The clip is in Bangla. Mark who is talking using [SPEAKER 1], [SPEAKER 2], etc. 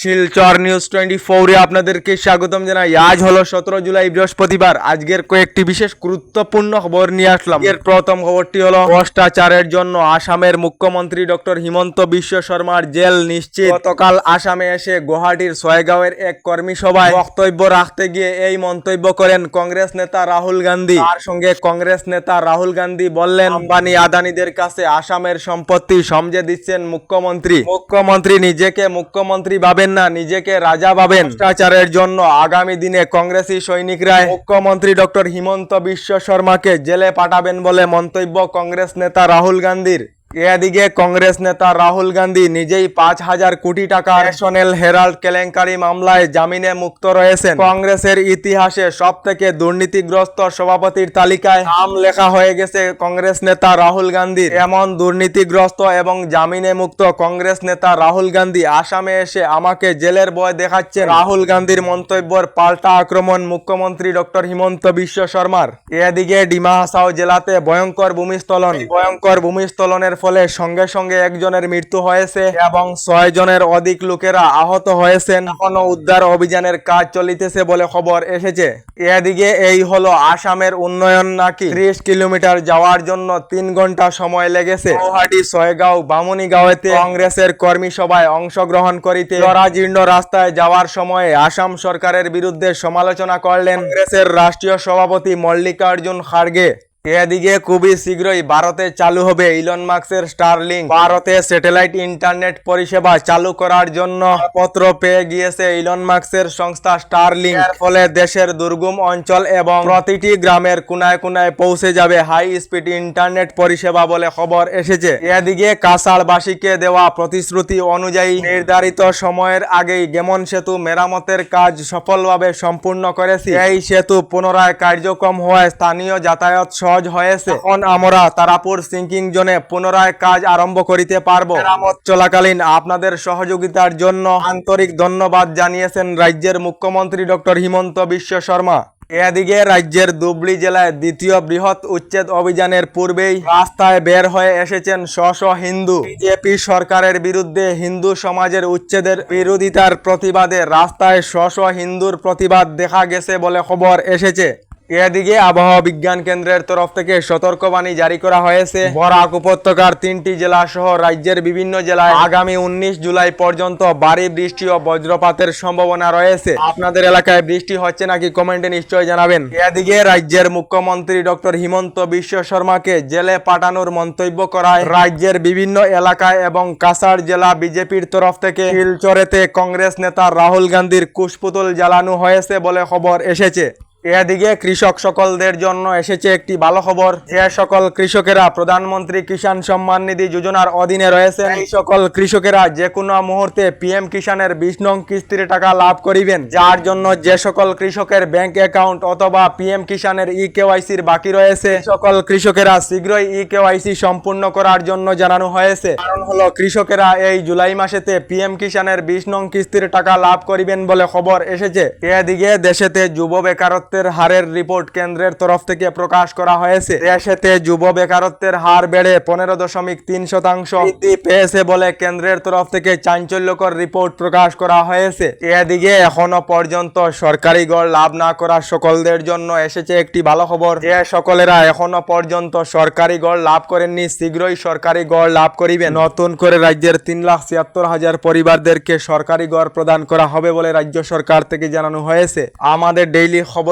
[SPEAKER 1] শিলচর নিউজ টোয়েন্টি ফোরে আপনাদেরকে স্বাগতম জানাই। আজ হলো সতেরো জুলাই, বৃহস্পতিবার। আজকের কয়েকটি বিশেষ গুরুত্বপূর্ণ খবর নিয়ে আসলাম। এর প্রথম খবরটি হলো, ভ্রষ্টাচারের জন্য আসামের মুখ্যমন্ত্রী ডক্টর হিমন্ত বিশ্ব শর্মার জেল নিশ্চিত। গতকাল আসামে এসে গুয়াহাটির ছয়গাঁওয়ের এক কর্মী সভায় বক্তব্য রাখতে গিয়ে এই মন্তব্য করেন কংগ্রেস নেতা রাহুল গান্ধী। তার সঙ্গে কংগ্রেস নেতা রাহুল গান্ধী বললেন, আম্বানি আদানিদের কাছে আসামের সম্পত্তি সমঝে দিচ্ছেন মুখ্যমন্ত্রী। মুখ্যমন্ত্রী নিজেকে মুখ্যমন্ত্রী ভাবেন না, নিজেকে রাজা ভাবেন। ভ্রষ্টাচারের জন্য আগামী দিনে কংগ্রেসি সৈনিকরা মুখ্যমন্ত্রী ডক্টর হিমন্ত বিশ্ব শর্মাকে জেলে পাঠাবেন বলে মন্তব্য কংগ্রেস নেতা রাহুল গান্ধীর। এদিকে কংগ্রেস নেতা রাহুল গান্ধী নিজেই পাঁচ হাজার কোটি টাকা ন্যাশনাল হেরাল্ড কেলেঙ্কারি মামলায় জামিনে মুক্ত রয়েছেন। কংগ্রেসের ইতিহাসে সব থেকে দুর্নীতিগ্রস্ত সভাপতির তালিকায় নাম লেখা হয়ে গেছে কংগ্রেস নেতা রাহুল গান্ধীর। এমন দুর্নীতিগ্রস্ত এবং জামিনে মুক্ত কংগ্রেস নেতা রাহুল গান্ধী আসামে এসে আমাকে জেলের বয় দেখাচ্ছে রাহুল গান্ধীর মন্তব্যের পাল্টা আক্রমণ মুখ্যমন্ত্রী ডক্টর হিমন্ত বিশ্ব শর্মার। এদিকে ডিমা হাসাও জেলাতে ভয়ঙ্কর ভূমিস্থলন ভয়ঙ্কর ভূমিস্থলনের ফলে সঙ্গে সঙ্গে একজনের মৃত্যু হয়েছে এবং ছয় জনের অধিক লোকেরা আহত হয়েছেন। এখনও উদ্ধার অভিযানের কাজ চলিতেছে বলে খবর এসেছে। এদিকে এই হলো আসামের উন্নয়ন নাকি? ত্রিশ কিলোমিটার যাওয়ার জন্য তিন ঘণ্টা সময় লেগেছে। গুয়াহাটি ছয়গাঁও বামুনিগাঁওতে কংগ্রেসের কর্মী সভায় অংশগ্রহণ করিতে জরাজীর্ণ রাস্তায় যাওয়ার সময়ে আসাম সরকারের বিরুদ্ধে সমালোচনা করলেন কংগ্রেসের রাষ্ট্রীয় সভাপতি মল্লিকার্জুন খাড়গে এদিকে খুবই শীঘ্রই ভারতে চালু হবে ইলন মার্কসের স্টারলিং ভারতে স্যাটেলাইট ইন্টারনেট পরিষেবা চালু করার জন্য পত্র পেয়ে গিয়েছে ইলন মার্কসের সংস্থা স্টারলিং এর ফলে দেশের দুর্গম অঞ্চল এবং প্রতিটি গ্রামের কোনায় কোনায় পৌঁছে যাবে হাই স্পিড ইন্টারনেট পরিষেবা বলে খবর এসেছে। এদিকে কাসারবাসীকে দেওয়া প্রতিশ্রুতি অনুযায়ী নির্ধারিত সময়ের আগেই গেমন সেতু মেরামতের কাজ সফলভাবে সম্পূর্ণ করেছি। এই সেতু পুনরায় কার্যক্রম হওয়ায় স্থানীয় যাতায়াত সহজ হয়েছে। এখন আমরা তারাপুর সিঙ্কিং জোনে পুনরায় কাজ আরম্ভ করিতে পারব। মেরামত চলাকালীন আপনাদের সহযোগিতার জন্য আন্তরিক ধন্যবাদ জানিয়েছেন রাজ্যের মুখ্যমন্ত্রী ডক্টর হিমন্ত বিশ্ব শর্মা। এদিকে রাজ্যের ধুবড়ি জেলায় দ্বিতীয় বৃহৎ উচ্ছেদ অভিযানের পূর্বেই রাস্তায় বের হয়ে এসেছেন স্ব হিন্দু। বিজেপি সরকারের বিরুদ্ধে হিন্দু সমাজের উচ্ছেদের বিরোধিতার প্রতিবাদে রাস্তায় স্ব হিন্দুর প্রতিবাদ দেখা গেছে বলে খবর এসেছে। এদিকে আবহাওয়া বিজ্ঞান কেন্দ্রের তরফ থেকে সতর্কবাণী জারি করা হয়েছে। বরাক উপত্যকার তিনটি জেলা সহ রাজ্যের বিভিন্ন জেলায় আগামী উনিশ জুলাই পর্যন্ত ভারী বৃষ্টি ও বজ্রপাতের সম্ভাবনা রয়েছে। আপনাদের এলাকায় বৃষ্টি হচ্ছে নাকি কমেন্টে নিশ্চয় জানাবেন। এদিকে রাজ্যের মুখ্যমন্ত্রী ডক্টর হিমন্ত বিশ্ব শর্মাকে জেলে পাঠানোর মন্তব্য করায় রাজ্যের বিভিন্ন এলাকায় এবং কাছাড় জেলা বিজেপির তরফ থেকে শিলচরেতে কংগ্রেস নেতা রাহুল গান্ধীর কুশপুতুল জ্বালানো হয়েছে বলে খবর এসেছে। এদিকে কৃষক সকলদের জন্য এসেছে একটি ভালো খবর। যে সকল কৃষকেরা প্রধানমন্ত্রী কিষাণ সম্মান নিধি যোজনার অধীনে রয়েছে এই সকল কৃষকেরা যে কোনো মুহূর্তে পিএম কিষাণের বিশ নং কিস্তির টাকা লাভ করিবেন। যার জন্য যে সকল কৃষকের ব্যাংক অ্যাকাউন্ট অথবা পিএম কিষাণের ই কেওয়াইসির বাকি রয়েছে সকল কৃষকেরা শীঘ্রই ই কেওয়াইসি সম্পূর্ণ করার জন্য জানানো হয়েছে। কারণ হলো, কৃষকেরা এই জুলাই মাসেতে পিএম কিষাণের বিশ নং কিস্তির টাকা লাভ করিবেন বলে খবর এসেছে। এদিকে দেশেতে যুব বেকারত্বের হারের রিপোর্ট কেন্দ্রের তরফ থেকে প্রকাশ করা হয়েছে। দেশেতে যুব বেকারত্বের হার বেড়ে পনেরো দশমিক তিন শতাংশ বৃদ্ধি পেয়েছে বলে কেন্দ্রের তরফ থেকে চাঞ্চল্যকর রিপোর্ট প্রকাশ করা হয়েছে। এদিকে এখনও পর্যন্ত সরকারি গড় লাভ না করা সকলদের জন্য এসেছে একটি ভালো খবর। যে সকলেরা এখনও পর্যন্ত সরকারি গড় লাভ করেননি, শীঘ্রই সরকারি গড় লাভ করিবে নতুন করে রাজ্যের তিন লাখ ছিয়াত্তর হাজার পরিবারদেরকে সরকারি গড় প্রদান করা হবে বলে রাজ্য সরকার থেকে জানানো হয়েছে। আমাদের ডেইলি